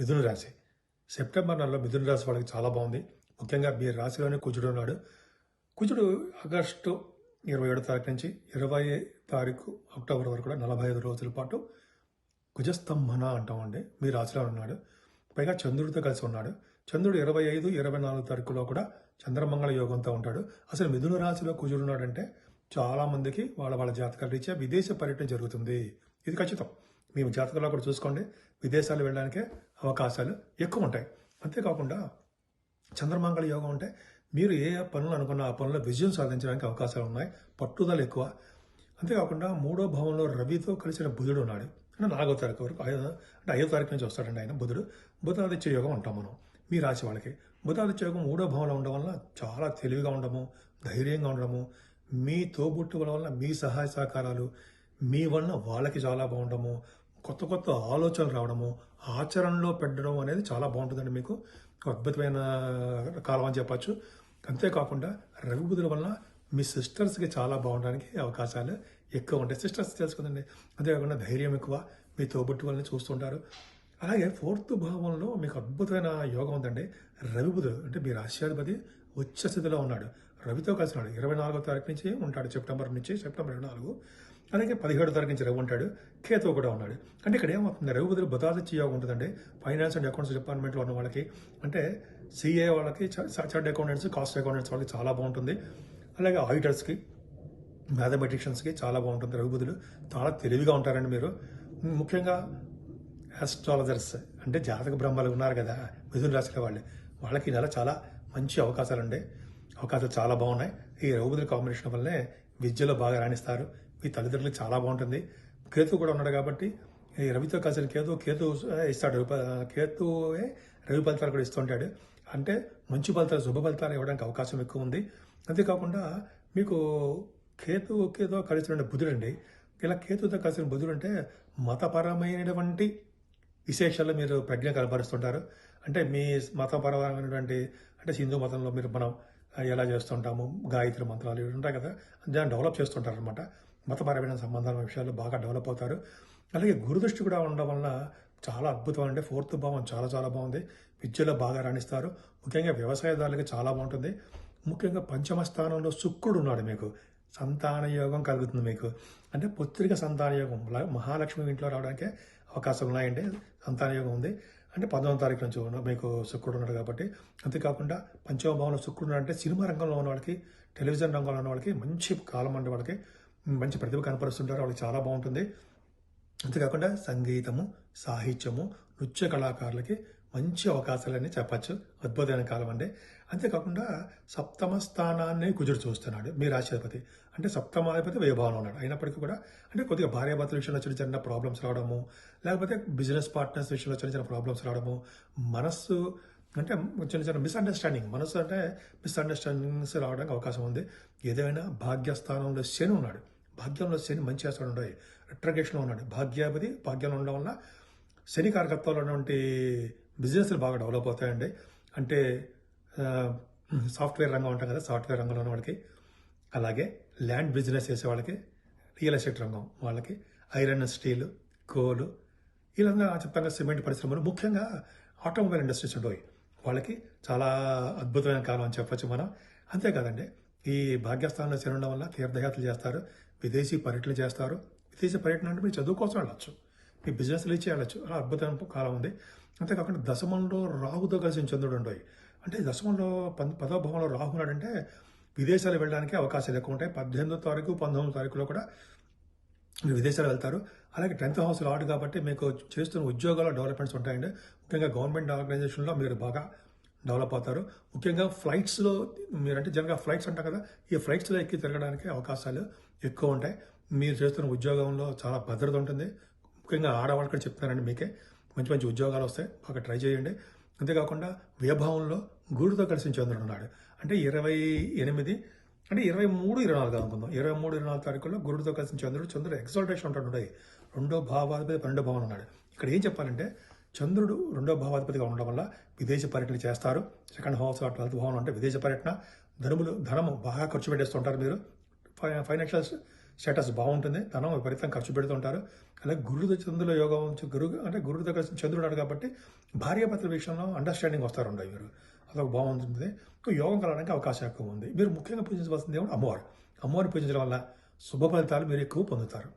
మిథున రాశి. సెప్టెంబర్ నెలలో మిథున రాశి వాళ్ళకి చాలా బాగుంది. ముఖ్యంగా మీ రాశిలోనే కుజుడు ఉన్నాడు. కుజుడు ఆగస్టు ఇరవై ఏడో తారీఖు నుంచి ఇరవై తారీఖు అక్టోబర్ వరకు కూడా నలభై ఐదు రోజుల పాటు కుజస్తంభన అంటామండి మీ రాశిలో ఉన్నాడు. పైగా చంద్రుడితో కలిసి ఉన్నాడు. చంద్రుడు ఇరవై ఐదు ఇరవై నాలుగు తారీఖులో కూడా చంద్రమంగళ యోగంతో ఉంటాడు. అసలు మిథున రాశిలో కుజుడు ఉన్నాడంటే చాలామందికి వాళ్ళ వాళ్ళ జాతకాల రీత్యా విదేశ పర్యటన జరుగుతుంది. ఇది ఖచ్చితం. మేము జాతకంలో కూడా చూసుకోండి. విదేశాలు వెళ్ళడానికే అవకాశాలు ఎక్కువ ఉంటాయి అంతేకాకుండా చంద్రమంగళ యోగం అంటే మీరు ఏ పనులు అనుకున్న ఆ పనుల్లో విజయం సాధించడానికి అవకాశాలు ఉన్నాయి. పట్టుదల ఎక్కువ. అంతేకాకుండా మూడో భావంలో రవితో కలిసిన బుధుడు ఉన్నాడు. అంటే నాలుగో తారీఖు వరకు ఐదో అంటే ఐదో తారీఖు నుంచి వస్తాడండి ఆయన బుధుడు. బుధాదిత్య యోగం అంటాం మనం మీ రాశి వాళ్ళకి. బుధాదిత్య యోగం మూడో భావంలో ఉండడం వల్ల చాలా తెలివిగా ఉండడము ధైర్యంగా ఉండడము మీ తోబుట్టుల వల్ల మీ సహాయ సహకారాలు మీ వలన వాళ్ళకి చాలా బాగుండము కొత్త కొత్త ఆలోచనలు రావడము ఆచరణలో పెట్టడం అనేది చాలా బాగుంటుందండి మీకు. అద్భుతమైన కాలం అని చెప్పచ్చు. అంతేకాకుండా రవి బుధుల వలన మీ సిస్టర్స్కి చాలా బాగుండడానికి అవకాశాలు ఎక్కువ ఉంటాయి. సిస్టర్స్ తెలుసుకుందండి. అంతేకాకుండా ధైర్యం ఎక్కువ. మీ తోబుట్టు వాళ్ళని చూస్తుంటారు. అలాగే ఫోర్త్ భావంలో మీకు అద్భుతమైన యోగం ఉందండి. రవి అంటే మీ రాష్ట్రాధిపతి ఉచ్చ స్థితిలో ఉన్నాడు. రవితో కలిసి ఉన్నాడు ఇరవై నాలుగో తారీఖు నుంచి ఉంటాడు. సెప్టెంబర్ నుంచి సెప్టెంబర్ ఇరవై నాలుగు. అలాగే పదిహేడో తారీఖు నుంచి రవి ఉంటాడు. కేతువు కూడా ఉన్నాడు. అంటే ఇక్కడ ఏమవుతుంది? రవి బదులు బతాదిత్య యోగం ఉంటుందండి. ఫైనాన్స్ అండ్ అకౌంట్స్ డిపార్ట్మెంట్లో ఉన్న వాళ్ళకి అంటే సిఏ వాళ్ళకి చార్ట్ అకౌంటెంట్స్ కాస్ట్ అకౌంటెంట్స్ వాళ్ళకి చాలా బాగుంటుంది. అలాగే ఆడిటర్స్కి మ్యాథమెటిషియన్స్కి చాలా బాగుంటుంది రవి చాలా తెలివిగా ఉంటారండి మీరు. ముఖ్యంగా ఆస్ట్రాలజర్స్ అంటే జాతక బ్రహ్మలు ఉన్నారు కదా మిథున రాశిలో వాళ్ళు వాళ్ళకి ఈ నెల చాలా మంచి అవకాశాలు ఉండే. అవకాశాలు చాలా బాగున్నాయి. ఈ రఘుబుధుల కాంబినేషన్ వల్లనే విద్యలో బాగా రాణిస్తారు. మీ తల్లిదండ్రులకు చాలా బాగుంటుంది. కేతు కూడా ఉన్నాడు కాబట్టి ఈ రవితో కలిసిన కేతు కేతు ఇస్తాడు. కేతువే రవి ఫలితాలు కూడా ఇస్తుంటాడు అంటే మంచి ఫలితాలు శుభ ఫలితాలు ఇవ్వడానికి అవకాశం ఎక్కువ ఉంది. అంతేకాకుండా మీకు కేతు కేతో కలిసిన బుధుడు అండి ఇలా కేతుతో కలిసిన బుధుడు అంటే మతపరమైనటువంటి విశేషాలు మీరు ప్రజ్ఞ కనపరుస్తుంటారు అంటే మీ మతపరమైనటువంటి అంటే హిందూ మతంలో మీరు మనం ఎలా చేస్తుంటాము గాయత్రి మంత్రాలు ఇవి ఉంటాయి కదా దాన్ని డెవలప్ చేస్తుంటారు అనమాట మతపరమైన సంబంధాల విషయాలు బాగా డెవలప్ అవుతారు. అలాగే గురుదృష్టి కూడా ఉండడం వలన చాలా అద్భుతం అంటే ఫోర్త్ భావం చాలా చాలా బాగుంది. విద్యలో బాగా రాణిస్తారు. ముఖ్యంగా వ్యవసాయదారులకి చాలా బాగుంటుంది. ముఖ్యంగా పంచమ స్థానంలో శుక్రుడు ఉన్నాడు మీకు. సంతాన యోగం కలుగుతుంది మీకు. అంటే పుత్రిక సంతాన యోగం మహాలక్ష్మి ఇంట్లో రావడానికి అవకాశం ఉన్నాయండి. సంతాన యోగం ఉంది. అంటే పంతొమ్మిది తారీఖు నుంచి మీకు శుక్రుడు ఉన్నాడు కాబట్టి అంతేకాకుండా పంచమ భావంలో శుక్రుడు అంటే సినిమా రంగంలో ఉన్న వాళ్ళకి టెలివిజన్ రంగంలో ఉన్న వాళ్ళకి మంచి కాలం అంటే వాళ్ళకి మంచి ప్రతిభ కనపరుస్తుంటారు. వాళ్ళకి చాలా బాగుంటుంది. అంతేకాకుండా సంగీతము సాహిత్యము నృత్య కళాకారులకి మంచి అవకాశాలని చెప్పచ్చు. అద్భుతమైన కాలం అండి. అంతేకాకుండా సప్తమ స్థానాన్ని కుజుడు చూస్తున్నాడు మీ రాష్ట్రపతి. అంటే సప్తమాధిపతి వ్యయభావంలో ఉన్నాడు. అయినప్పటికీ కూడా అంటే కొద్దిగా భార్యాభర్తల విషయంలో చిన్న చిన్న ప్రాబ్లమ్స్ రావడము లేకపోతే బిజినెస్ పార్ట్నర్స్ విషయంలో చిన్న చిన్న ప్రాబ్లమ్స్ రావడము మనస్సు అంటే చిన్న చిన్న మిస్అండర్స్టాండింగ్ మనసు అంటే మిస్అండర్స్టాండింగ్స్ రావడానికి అవకాశం ఉంది. ఏదైనా భాగ్యస్థానంలో శని ఉన్నాడు. భాగ్యంలో శని మంచి అసలు ఉండవు రిట్రగేషన్లో ఉన్నాడు. భాగ్యాపతి భాగ్యంలో ఉండడం వల్ల శని కారకత్వాలు ఉన్నటువంటి బిజినెస్లు బాగా డెవలప్ అవుతాయండి. అంటే సాఫ్ట్వేర్ రంగం ఉంటాం కదా సాఫ్ట్వేర్ రంగంలో ఉన్న వాళ్ళకి అలాగే ల్యాండ్ బిజినెస్ చేసే వాళ్ళకి రియల్ ఎస్టేట్ రంగం వాళ్ళకి ఐరన్ స్టీల్ కోలు ఇలా చెప్తాను సిమెంట్ పరిశ్రమలు ముఖ్యంగా ఆటోమొబైల్ ఇండస్ట్రీస్ ఉంటాయి వాళ్ళకి చాలా అద్భుతమైన కాలం అని చెప్పొచ్చు మనం. అంతేకాదండి ఈ భాగ్యస్థానంలో చేరడం వల్ల తీర్థయాత్రలు చేస్తారు విదేశీ పర్యటనలు చేస్తారు. విదేశీ పర్యటన అంటే మీరు చదువు కోసం వెళ్ళచ్చు. మీ బిజినెస్లు ఇచ్చి వెళ్ళచ్చు. అలా అద్భుతమైన కాలం ఉంది. అంతేకాకుండా దశమంలో రాహుతో కలిసి చంద్రుడు ఉంటాయి అంటే దశమంలో పం పదో భావంలో రాహు ఉన్నాడంటే విదేశాలు వెళ్ళడానికి అవకాశాలు ఎక్కువ ఉంటాయి. పద్దెనిమిదో తారీఖు పంతొమ్మిదో తారీఖులో కూడా మీరు విదేశాలు వెళ్తారు. అలాగే టెన్త్ హౌస్ లాడ్ కాబట్టి మీకు చేస్తున్న ఉద్యోగాల డెవలప్మెంట్స్ ఉంటాయండి. ముఖ్యంగా గవర్నమెంట్ ఆర్గనైజేషన్లో మీరు బాగా డెవలప్ అవుతారు. ముఖ్యంగా ఫ్లైట్స్లో మీరంటే జనరల్గా ఫ్లైట్స్ అంటారు కదా ఈ ఫ్లైట్స్లో ఎక్కి తిరగడానికి అవకాశాలు ఎక్కువ ఉంటాయి. మీరు చేస్తున్న ఉద్యోగంలో చాలా భద్రత ఉంటుంది. ముఖ్యంగా ఆడవాళ్ళు కూడా చెప్తున్నారండి మీకే. మంచి మంచి ఉద్యోగాలు వస్తాయి. బాగా ట్రై చేయండి. అంతేకాకుండా వ్యభావంలో గురుతో కలిసి చంద్రుడు ఉన్నాడు అంటే ఇరవై ఎనిమిది అంటే ఇరవై మూడు ఇరవై నాలుగు అనుకుందాం. ఇరవై మూడు ఇరవై నాలుగు తారీఖుల్లో గురుడితో కలిసి చంద్రుడు చంద్రుడు ఎక్సాల్టేషన్ ఉంటాడు రెండో భావాధిపతి పన్నెండో భావం ఉన్నాడు ఇక్కడ ఏం చెప్పాలంటే చంద్రుడు రెండో భావాధిపతిగా ఉండడం వల్ల విదేశీ పర్యటన చేస్తారు. సెకండ్ హౌస్ ట్వెల్త్ భవనం అంటే విదేశీ పర్యటన. ధనములు ధనము బాగా ఖర్చు పెట్టేస్తుంటారు మీరు. ఫై- ఫైనాన్షియల్ స్టేటస్ బాగుంటుంది. ధనం విపరీతం ఖర్చు పెడుతుంటారు. అలాగే గురుడు చంద్రుల యోగం గురు గురువు అంటే గురుడు దగ్గర చంద్రుడు కాబట్టి భార్యాభర్తల విషయంలో అండర్స్టాండింగ్ వస్తారండి మీరు అదొక బాగుంటుంది. యోగం కలగడానికి అవకాశం ఎక్కువ ఉంది. మీరు ముఖ్యంగా పూజించవలసింది ఏమంటే అమ్మవారు. అమ్మవారిని పూజించడం వల్ల శుభ ఫలితాలు మీరు ఎక్కువ పొందుతారు.